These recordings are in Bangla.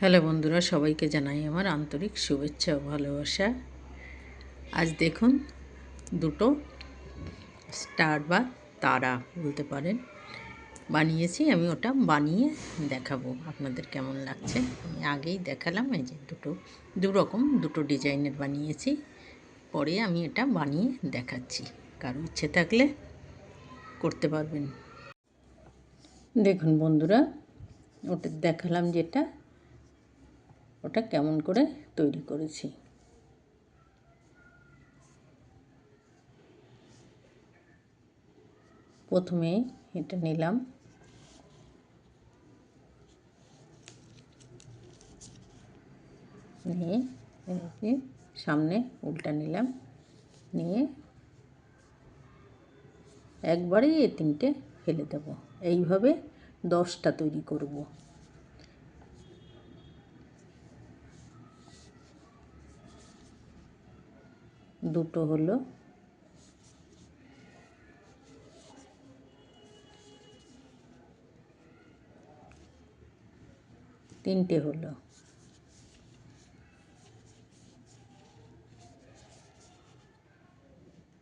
হ্যালো বন্ধুরা, সবাইকে জানাই আমার আন্তরিক শুভেচ্ছা ও ভালোবাসা। আজ দেখুন দুটো স্টার বা তারা বলতে পারেন। বানিয়েছি, আমি ওটা বানিয়ে দেখাবো। আপনাদের কেমন লাগছে? আমি আগেই দেখালাম, এই যে দুটো দু রকম দুটো ডিজাইনের বানিয়েছি। পরে আমি এটা বানিয়ে দেখাচ্ছি। কারও ইচ্ছে থাকলে করতে পারবেন। দেখুন বন্ধুরা, ওটা দেখালাম যেটা। ওটা কেমন করে তৈরি করেছি। প্রথমে এটা নিলাম। নিয়ে সামনে উল্টা নিলাম। নিয়ে একবারেই এই তিনটে ফেলে দেব। এইভাবে দশটা তৈরি করব। দুটো হলো। তিনটে হলো।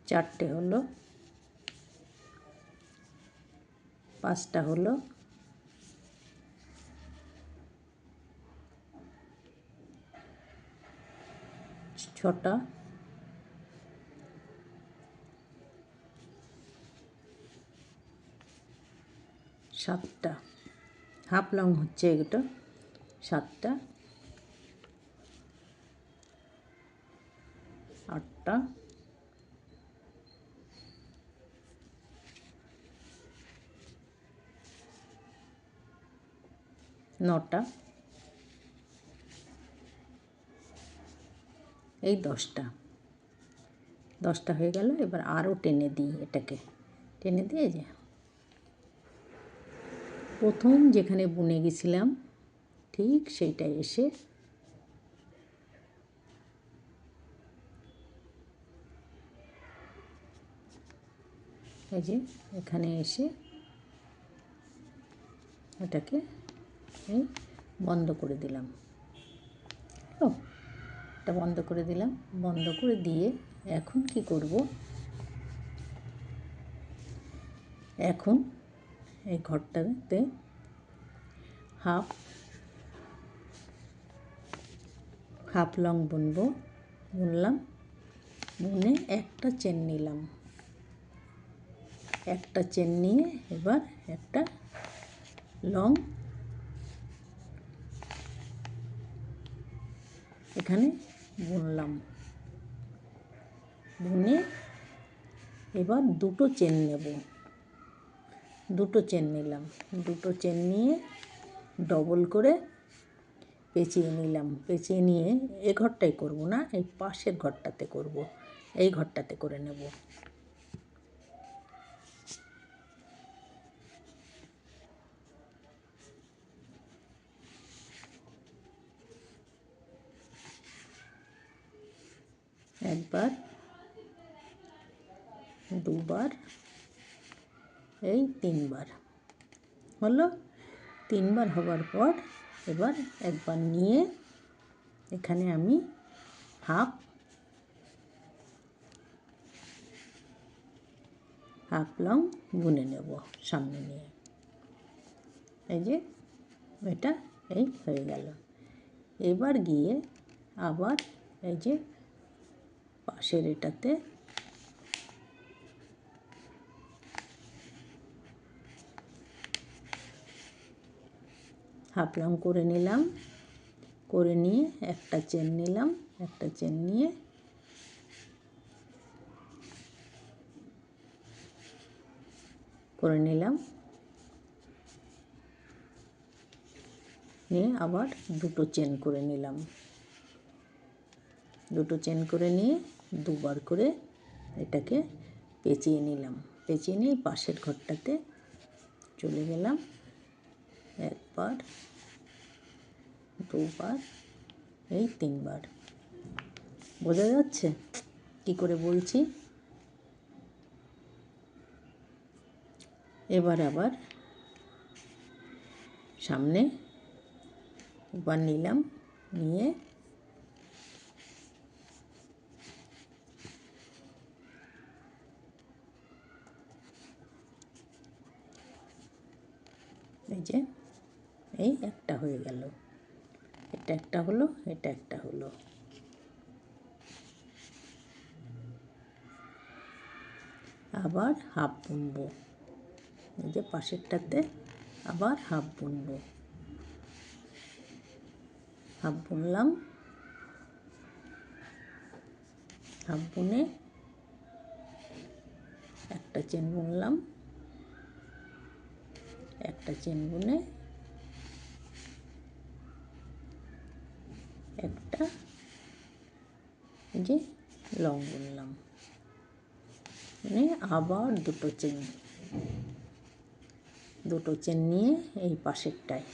চারটে হলো। পাঁচটা হলো। ছটা। সাতটা। হাফ লং হচ্ছে এগুলো সাতটা। আটটা। নটা। এই দশটা। দশটা হয়ে গেল, এবার আরও টেনে দিই এটাকে। টেনে দিয়ে যে প্রথম যেখানে বুনে গেছিলাম, ঠিক সেইটাই এসে এই যে এখানে এসে এটাকে এই বন্ধ করে দিলাম। ও, এটা বন্ধ করে দিলাম, বন্ধ করে দিয়ে এখন কি করব? এখন এই ঘরটাতে হাফ হাফ লং বুনবো। বুনলাম, বুনে একটা চেন নিলাম। একটা চেন নিয়ে এবার একটা লং এখানে বুনলাম। বুনে এবার দুটো চেন নেব। দুটো চেন নিলাম। দুটো চেন নিয়ে ডবল করে পেঁচিয়ে নিলাম। পেঁচিয়ে নিয়ে এ ঘরটাই করব না, এই পাশের ঘরটাতে করব। এই ঘরটাতে করে নেব। একবার, দুবার এই তিনবার। হলো? তিনবার হবার পর এবার একবার নিয়ে এখানে আমি হাফ হাফ লং বুনে নেব সামনে নিয়ে। এই যে, এটা এই হয়ে গেল। এবার গিয়ে আবার এই যে পাশের এটাতে হাফ লং করে নিলাম। করে নিয়ে একটা চেন নিলাম, একটা চেন নিয়ে করে নিলাম। নিয়ে আবার দুটো চেন করে নিলাম। দুটো চেন করে নিয়ে দুবার করে এটাকে পেঁচিয়ে নিলাম। পেঁচিয়ে নিয়ে পাশের ঘরটাতে চলে গেলাম। একবার, দুবার, এই তিনবার। বোঝা যাচ্ছে? কি করে বলছি? এবার আবার সামনে এবার নিলাম, নিয়ে এই যে এই একটা হয়ে গেল। এটা একটা হলো, এটা একটা হলো। আবার হাফ বুনবো। এই যে পাশেরটাতে আবার হাফ বুনবো। হাফ বুনলাম। হাফ বুনে একটা চেন বুনলাম। একটা চেন বুনে একটা যে লং বুনলাম মানে আবার দুটো চেন। দুটো চেন নিয়ে এই পাশেরটায়।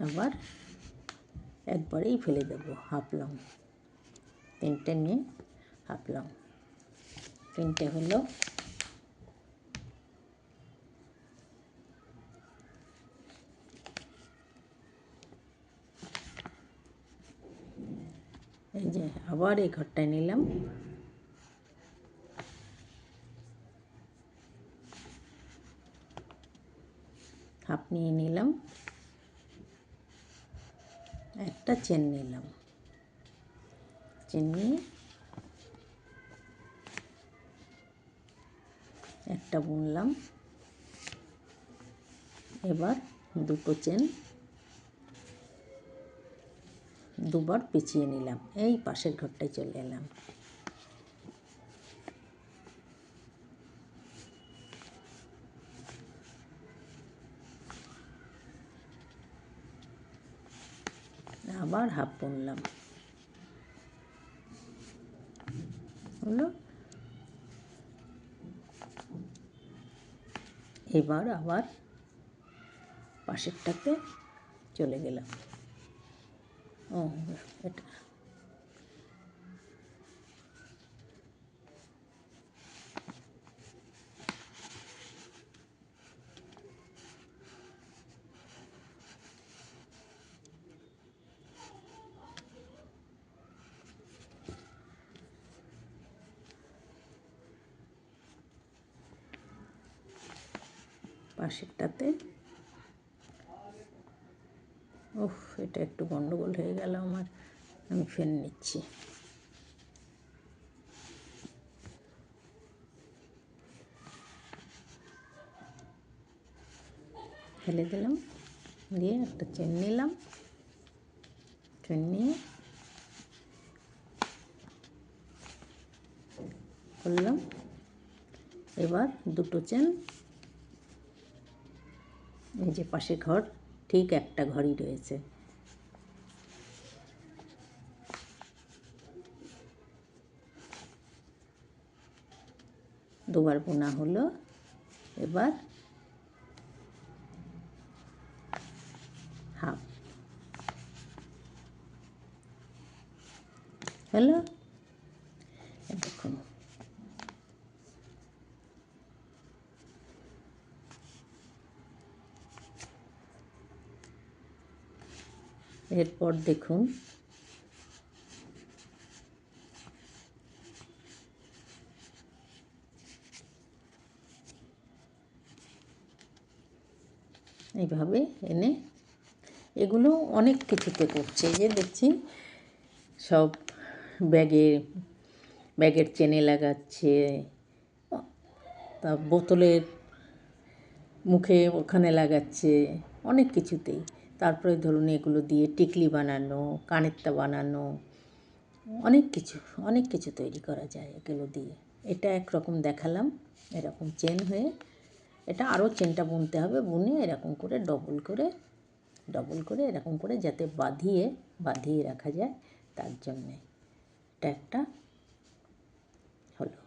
আবার একবারেই ফেলে দেবো হাফ লং। তিনটে নিয়ে হাফ লং তিনটে হলো এই যে আবার এই ঘরটায় নিলাম। হাফ নিয়ে নিলাম। একটা চেন নিলাম। চেন। একটা বুনলাম। এবার দুটো চেন দুবার পেঁচিয়ে নিলাম। এই পাশের ঘরটায় চলে এলাম। আবার হাফ বুনলাম। হলো। এবার আবার পাশেরটাতে চলে গেলাম। ও এটা পাশেরটাতে। ওহ এটা একটু গন্ডগোল হয়ে গেল আমার। আমি ফেন নিচ্ছি। ফেলে দিলাম। দিয়ে একটা চেন নিলাম। চেন নিয়ে করলাম। এবার দুটো চেন এই যে পাশে ঘর ঠিক একটা ঘরই রয়েছে। দুবার বোনা হলো এবার হাফ। হলো দেখুন এরপর দেখুন। এইভাবে এনে এগুলো অনেক কিছুতে করছে। যে দেখছি, সব ব্যাগে, ব্যাগের চেনে লাগাচ্ছে, তা বোতলের মুখে ওখানে লাগাচ্ছে, অনেক কিছুতেই। তারপরে ধরুন এগুলো দিয়ে টিকলি বানানো, কানেরটা বানানো, অনেক কিছু অনেক কিছু তৈরি করা যায় এগুলো দিয়ে। এটা একরকম দেখালাম, এরকম চেন হয়ে, এটা আরও চেনটা বুনতে হবে, বুনে এরকম করে ডবল করে ডবল করে এরকম করে যাতে বাঁধিয়ে বাঁধিয়ে রাখা যায় তার জন্যে। এটা একটা হলো।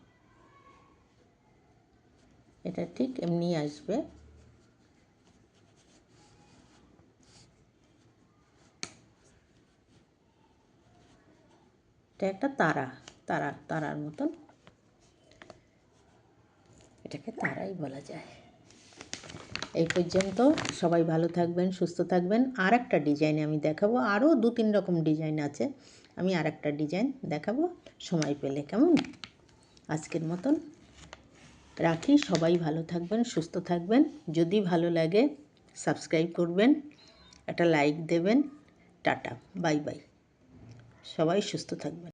এটা ঠিক এমনি আসবে। এটা একটা তারা তারা, তারার মতন। এটাকে তারাই বলা যায়। এই পর্যন্ত সবাই ভালো থাকবেন, সুস্থ থাকবেন। আর একটা ডিজাইনে আমি দেখাবো। আরও দু তিন রকম ডিজাইন আছে। আমি আর একটা ডিজাইন দেখাবো। সময় পেলে কেমন? আজকের মতন রাখি। সবাই ভালো থাকবেন, সুস্থ থাকবেন। যদি ভালো লাগে, সাবস্ক্রাইব করবেন, একটা লাইক দেবেন। Tata, bye bye. সবাই সুস্থ থাকবেন।